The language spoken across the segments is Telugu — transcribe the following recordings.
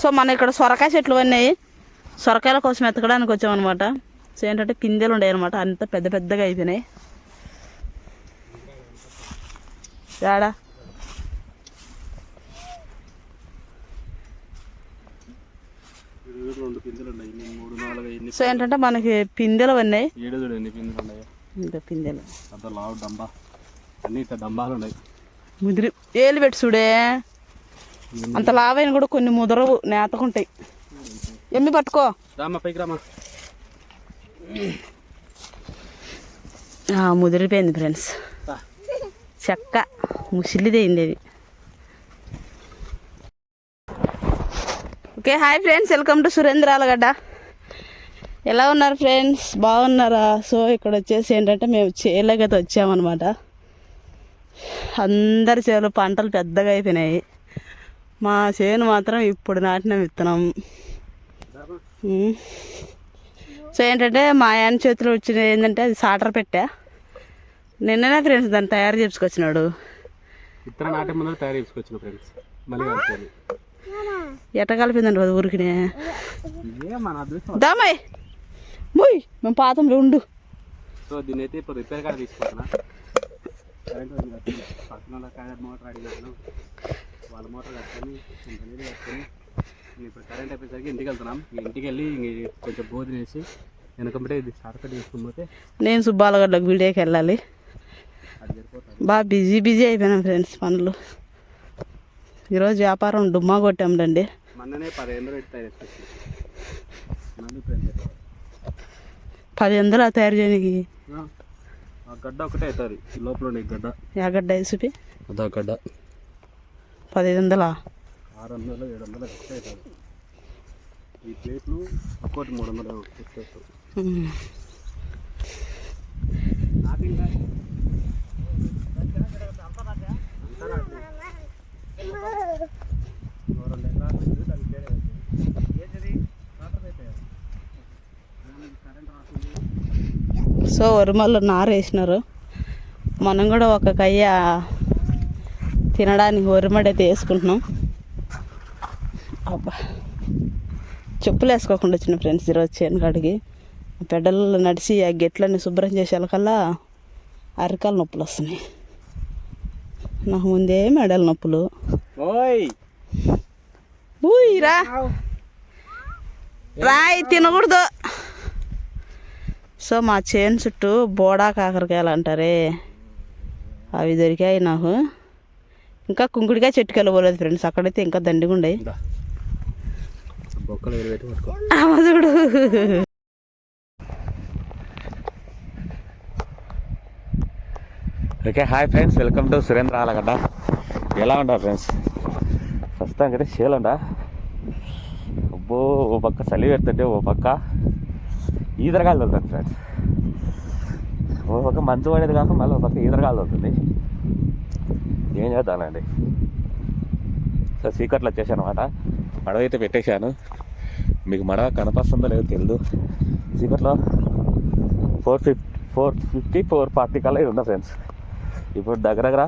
సో మన ఇక్కడ సొరకాయ చెట్లు ఉన్నాయి. సొరకాయల కోసం ఎతకడానికి వచ్చామన్నమాట సో ఏంటంటే పిందెలు ఉన్నాయి అనమాట అంత పెద్ద పెద్దగా అయిపోయినాయి. రెండు సో ఏంటంటే మనకి పిందెలు ఉన్నాయి. పిందెలు ముదిరి. ఏలు పెట్టి చూడే. అంత లావైన కూడా కొన్ని ముదరవు నేతకుంటాయి. ఎమ్మి పట్టుకో. ముదిరిపోయింది ఫ్రెండ్స్. చెక్క ముసిలిదైంది అది. Okay hi friends welcome to Surendra Alagadda. ఎలా ఉన్నారు ఫ్రెండ్స్? బాగున్నారా? సో ఇక్కడ వచ్చేసి ఏంటంటే మేము చేలకైతే వచ్చామన్నమాట. అందరి చేలు పంటలు పెద్దగా అయిపోయినాయి. మా చేను మాత్రం ఇప్పుడు నాటిన విత్తనం. సో ఏంటంటే మా ఆయన చేతిలో వచ్చిన ఏంటంటే అది సాటర్ పెట్టా. నిన్ననే ఫ్రెండ్స్ దాన్ని తయారు చేసుకొచ్చినాడు ఇతర నాటే ముందర తయారు చేసుకొచ్చిన ఫ్రెండ్స్. మళ్ళీ కలిపేది ఎట్ట కలిపిందండి అది అదృష్టం. దామాయ్ ముయ్ మేము పాతంలో ఉండు. సో అయితే ఇప్పుడు రిపేర్ కాడ తీసుకుంటున్నా. వాళ్ళ మోటార్ కట్టుకొని ఇంత నీళ్ళు కట్టుకొని నేను ఇప్పుడు కరెంట్ అయిపోయేసరికి ఇంటికి వెళ్తున్నాం. ఇంటికి వెళ్ళి ఇంక కొంచెం బోధన వేసి వెనకంటే ఇది షార్ట్ కట్ చేసుకుని పోతే నేను సుబ్బాలగడ్డకు వీడియోకి వెళ్ళాలి. బాగా బిజీ బిజీ అయిపోయినాం ఫ్రెండ్స్ పనులు. ఈరోజు వ్యాపారం డుమ్మా కొట్టాంలేండి. మొన్ననే పదిహేను? పది వందలు ఆ తయారు చేయడానికి గడ్డ ఒకటే అవుతుంది. లోపల ఉండే ఈ గడ్డ వేసిపి అదా గడ్డ. పదిహేను వందలా ఆరు వందలు ఏడు వందలు ఈ ప్లేట్లు ఒక్కోటి మూడు వందలు. సో వరిమల్లో నారు వేసినారు మనం కూడా ఒక కయ్య తినడానికి వరిమడి అయితే వేసుకుంటున్నాం. అబ్బా. చెప్పులు వేసుకోకుండా వచ్చిన ఫ్రెండ్స్ ఈరోజు చేను కాడికి పెద్దలు నడిచి ఆ గెట్లని శుభ్రం చేసేకల్లా అరికాల నొప్పులు వస్తున్నాయి. నాకు ముందే మెడల నొప్పులు. రా. రాయి తినకూడదు. సో మా చేను చుట్టూ బోడా కాకరకాయలు అంటారే. అవి దొరికాయి నాకు. ఇంకా కుంకుడికాయ చెట్టుకి వెళ్ళబోలేదు ఫ్రెండ్స్. అక్కడైతే ఇంకా దండిగా అమ్మ చూడు okay hi friends. Welcome to Surendra Alagadda. ఎలా ఉంటారు ఫ్రెండ్స్? ప్రస్తుతానికి అయితే షేలండ అబ్బో ఓ పక్క చలి పెడుతుంటే ఓ పక్క ఈదరగాలు వెళ్తాను ఫ్రెండ్స్. ఓ పక్క మంచు పడేది కాక మళ్ళీ ఓ పక్క ఈదరగాలు వెళ్తుంది ఏం చేద్దానండి? సో చీకట్లో వచ్చేసాను అనమాట మడవ అయితే పెట్టేశాను. మీకు మడవ కనపస్తుందో లేదో తెలియదు సీకట్లో four fifty four fifty four forty కల్లా ఉన్నా ఫ్రెండ్స్? ఇప్పుడు దగ్గర దగ్గర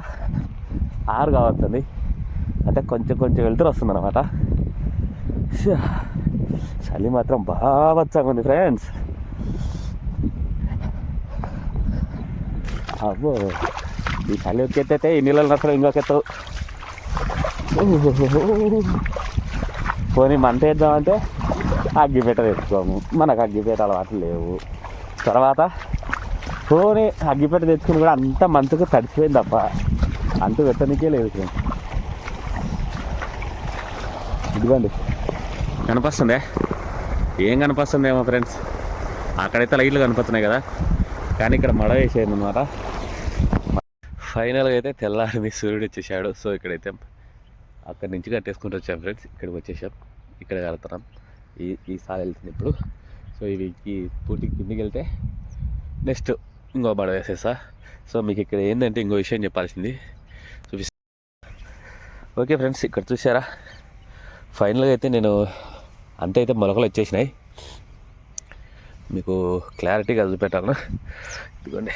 ఆరు కావస్తుంది అంటే కొంచెం కొంచెం వెళ్తురు వస్తుంది అనమాట చలి మాత్రం బాగా ఉంది ఫ్రెండ్స్. అబ్బో. ఈ చలి ఎక్కెత్తే ఈ నీళ్ళలో నచ్చడం ఇంకొకెత్తవు పోనీ మంట వేద్దామంటే అగ్గిపేట తెచ్చుకోము. మనకు అగ్గిపేట అలవాట్లు లేవు. తర్వాత పోనీ అగ్గిపేట తెచ్చుకుని కూడా అంత మంచుకు తడిచిపోయింది తప్ప అంత పెట్టనికే లేదు ఫ్రెండ్స్ ఇదిగోండి. కనిపిస్తుందే? ఏం కనిపిస్తుందేమో ఫ్రెండ్స్? అక్కడైతే లైట్లు కనిపిస్తున్నాయి కదా. కానీ ఇక్కడ మడ వేసేది అనమాట ఫైనల్గా అయితే తెల్లారింది సూర్యుడు వచ్చేసాడు. సో ఇక్కడైతే అక్కడి నుంచి కట్టేసుకుంటూ వచ్చాం ఫ్రెండ్స్. ఇక్కడికి వచ్చేసాం. ఇక్కడ వెళ్తున్నాం ఈ ఈ సారి వెళ్తుంది ఇప్పుడు. సో ఇవి ఈ పూర్తి కిందికి వెళ్తే నెక్స్ట్ ఇంకో బడ వేసేసా సో మీకు ఇక్కడ ఏంటంటే ఇంకో విషయం చెప్పాల్సింది. చూపిస్తా. ఓకే ఫ్రెండ్స్ ఇక్కడ చూసారా ఫైనల్గా అయితే నేను అంతే అయితే మొలకలు వచ్చేసినాయి. మీకు క్లారిటీగా చూపెట్టాను ఇదిగోండి.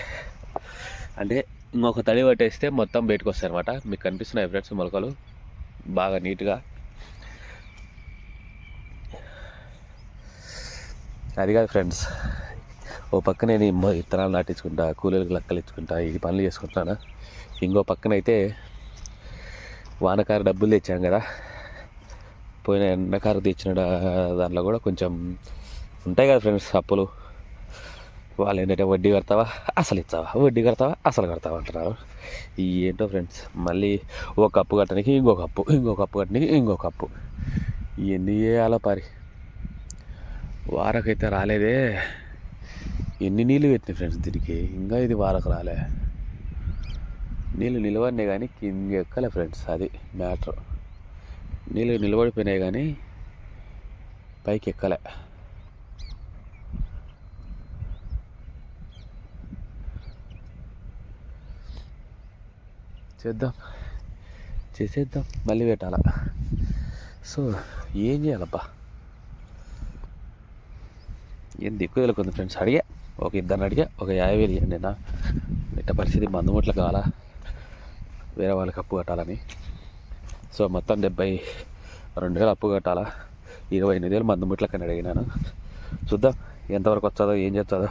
అంటే ఇంకొక తడి పట్టేస్తే మొత్తం బయటకు వస్తాయి అనమాట మీకు కనిపిస్తున్నాయి ఫ్రెండ్స్ మొలకలు. బాగా నీట్గా. అది కాదు ఫ్రెండ్స్ ఓ పక్క నేను విత్తనాలు నాటించుకుంటా కూలీలకు లెక్కలు ఇచ్చుకుంటా ఈ పనులు చేసుకుంటాను ఇంకో పక్కనైతే వానకారు డబ్బులు తెచ్చాను కదా. పోయిన ఎండకారు తెచ్చిన దాంట్లో కూడా కొంచెం ఉంటాయి కదా ఫ్రెండ్స్ అప్పులు. వాళ్ళు ఏంటంటే వడ్డీ కడతావా? అసలు ఇస్తావా? వడ్డీ కడతావా? అసలు కడతావా అంటున్నారు. ఏంటో ఫ్రెండ్స్ మళ్ళీ ఒక అప్పు కట్టడానికి ఇంకొక అప్పు ఇంకొక అప్పు కట్టడానికి ఇంకొక అప్పు ఎన్ని చేయాలో పరి. వారకైతే రాలేదే. ఎన్ని నీళ్ళు పెట్టినాయి ఫ్రెండ్స్ దీనికి? ఇంకా ఇది వారకు రాలే. నీళ్ళు నిలబడినాయి కానీ కింద ఎక్కలే ఫ్రెండ్స్ అది మ్యాటర్ నీళ్ళు నిలబడిపోయినాయి కానీ పైకి ఎక్కలే. చేద్దాం చేసేద్దాం. మళ్ళీ పెట్టాల? సో ఏం చేయాలబ్బా? ఏం దిక్కు తెలుకుంది ఫ్రెండ్స్? అడిగా. ఒక ఇద్దరిని అడిగా. ఒక యాభై వేలు ఇవ్వండి నా. ఇట్ట పరిస్థితి మందుమూట్లు కావాలా? వేరే వాళ్ళకి అప్పు కట్టాలని. సో మొత్తం డెబ్బై రెండు వేలు అప్పు కట్టాలా? ఇరవై ఎనిమిది వేలు బంధుముట్లకని అడిగినాను. చూద్దాం. ఎంతవరకు వస్తుందో ఏం చేస్తుందో.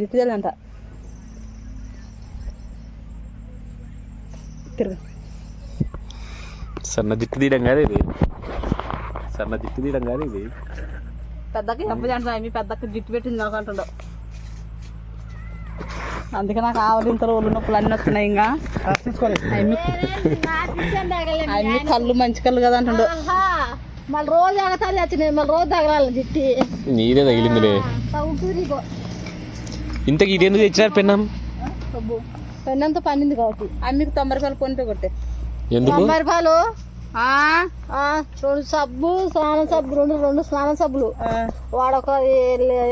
జిట్టుదలంట తిరుగు. సన్న జిట్టు తీయడం కాదు ఇది. సన్న జిట్టు తీయడం కాదు ఇది. పెద్దకి చెప్పదు అంటున్నా మీ పెద్దకి జిట్టు పెట్టింది నాకు అంటుండవు అందుకే నాకు ఆవలింతలు ఒళ్ళు నొప్పులు అన్నీ వస్తున్నాయి ఇంకా. అన్ని కళ్ళు మంచి కళ్ళు కదా అంటుండు. మళ్ళీ రోజు ఎగతాలి వచ్చినాయి మళ్ళీ రోజు తగలాలి జిట్టి. నీదే తగిలిందిలే. తగ్గుతుంది ఇంతకి ఇది ఎందుకు తెచ్చినారు పెన్నాం? పెన్నంత పన్నింది కాబట్టి. అమ్మికి తొంభై రూపాయలు ఫోన్ పే కొట్టే. ఎందుకు? తొంభై రూపాయలు ఆ, ఆ, రెండు సబ్బు స్నానం సబ్బు రెండు రెండు స్నానం సబ్బులు. ఆ, వాడొక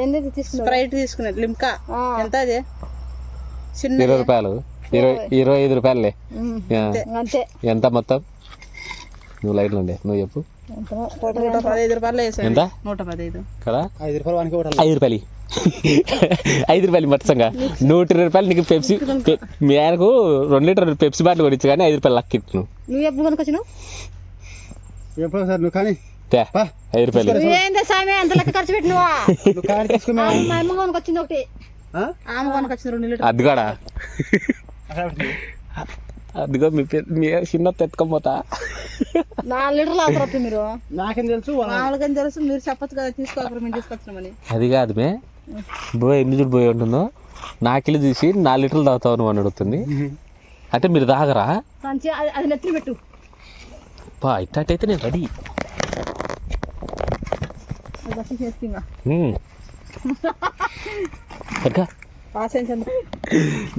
ఎందుకు తీసుకున్నాడు? స్ప్రైట్ తీసుకునేది లిమ్కా. ఆ, ఎంత అది చిన్న ఇరవై రూపాయలు. ఇరవై ఇరవై. ఐదు రూపాయలే. ఉమ్. అంతే. ఎంత మొత్తం? నువ్వు లైట్లు ఉండే నువ్వు చెప్పు. నూట పదహైదు రూపాయలు వేసాడు. ఎంత? నూట పదహైదు. కదా? ఐదు రూపాయలు వానికి ఐదు రూపాయలు. ఐదు రూపాయలు మొత్తంగా నూట ఇరవై రూపాయలు నీకు పెప్సీ మీ ఆయనకు రెండు లీటర్ పెప్సీ బాటిల్ కొనిచ్చు కానీ ఐదు రూపాయలు లక్ ఇట్టు నువ్వు ఎప్పుడు కొనుకొచ్చినావు ఎప్పుడు సార్ నువ్వు కానీ ఐదు రూపాయలు. నువ్వేందే సామి అంత లెక్క ఖర్చు పెట్టినవా? మా అమ్మ కొనుకొచ్చింది ఒకటి. ఆమె కొనకు వచ్చిన రెండు లీటర్ అది కూడా అదిగో మీ మీ చిన్న తెత్తుకోపోతా నాలుగు లీటర్లు అవసరం మీరు. నాకేం తెలుసు మామూలుగా తెలుసు మీరు చెప్పొచ్చు కదా తీసుకోకరు మేము తీసుకొచ్చినామని. అది కాదు మే బోయ్ ఎన్ని చూడు బోయ్ ఉంటుందో నాకిల్లు చూసి నాలుగు లీటర్లు తాగుతావు నువ్వు అని అడుగుతుంది. అంటే మీరు తాగరా? అది అది నెత్తిన పెట్టు. పా ఇట్టయితే నేను రెడీ.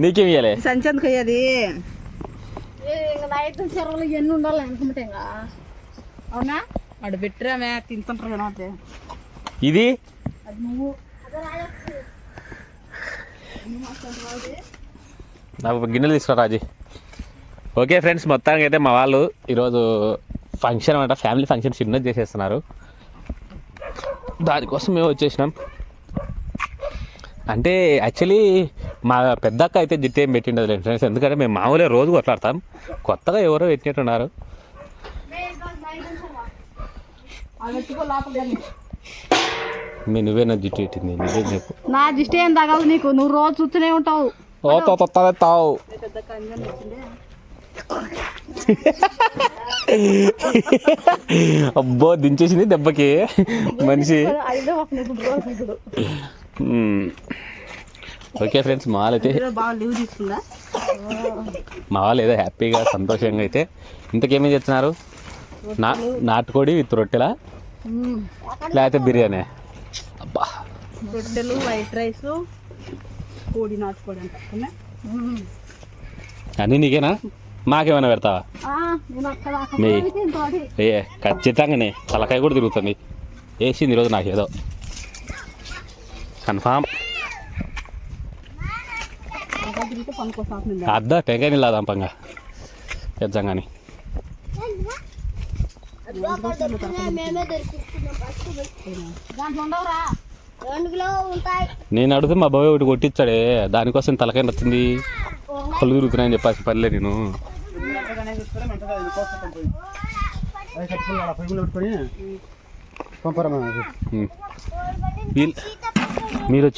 నీకేం ఇయ్యాలి? సంచందుకు అయ్యేది ఏ, ఇంకా నైట్ చెరువులు ఎన్ని ఉండాలి అనుకుంటే ఇంకా. అవునా? అడు పెట్టిరామే తింటుంటారు కదా అంటే ఇది? అది నువ్వు. నాకు గిన్నెలు తీసుకురా రాజీ. ఓకే ఫ్రెండ్స్ మొత్తానికి అయితే మా వాళ్ళు ఈరోజు ఫంక్షన్ అనమాట ఫ్యామిలీ ఫంక్షన్ చిన్నది చేసేస్తున్నారు. దానికోసం మేము వచ్చేసినాం. అంటే యాక్చువల్లీ మా పెద్దక్క అయితే జిట్ ఏం పెట్టిండదు ఫ్రెండ్స్. ఎందుకంటే మేము మామూలుగా రోజు కొట్లాడతాం. కొత్తగా ఎవరో పెట్టినట్టున్నారు. ఉన్నారు మీ నువ్వేనా జిట్టు పెట్టింది నువ్వే చెప్పు. నా దిష్టి ఏం తగలదు నీకు? నువ్వు రోజు చూస్తూనే ఉంటావు. ఓ తావు. అబ్బో దించేసింది దెబ్బకి. మనిషి. ఓకే ఫ్రెండ్స్ మా వాళ్ళు అయితే ఈరోజు బాగా లీవ్ తీసుకుందా మా వాళ్ళు ఏదో హ్యాపీగా సంతోషంగా అయితే. ఇంతకేమేం చేస్తున్నారు? నా నాటుకోడి విత్ రొట్టెలా? లేకపోతే బిర్యానీ? అబ్బా. రొట్టెలు వైట్ రైస్ కోడి నాటుకోడి అంట అన్నీ నీకేనా? మాకేమైనా పెడతావా. ఏ ఖచ్చితంగానే తలకాయ కూడా తిరుగుతుంది. వేసింది ఈరోజు నాకు ఏదో. కన్ఫామ్. అద్దా టెంకాయ నీళ్ళు దంపంగా నిజంగాని దాంట్లో ఉండవురా రెండు కిలో ఉంటాయి నేను అడిగితే మా బాబాయ్ ఒకటి కొట్టించాడే దానికోసం తలకాయ నచ్చింది కళ్ళు తిరుగుతున్నాయని చెప్పాల్సి పనిలే నేను. మీరు వచ్చి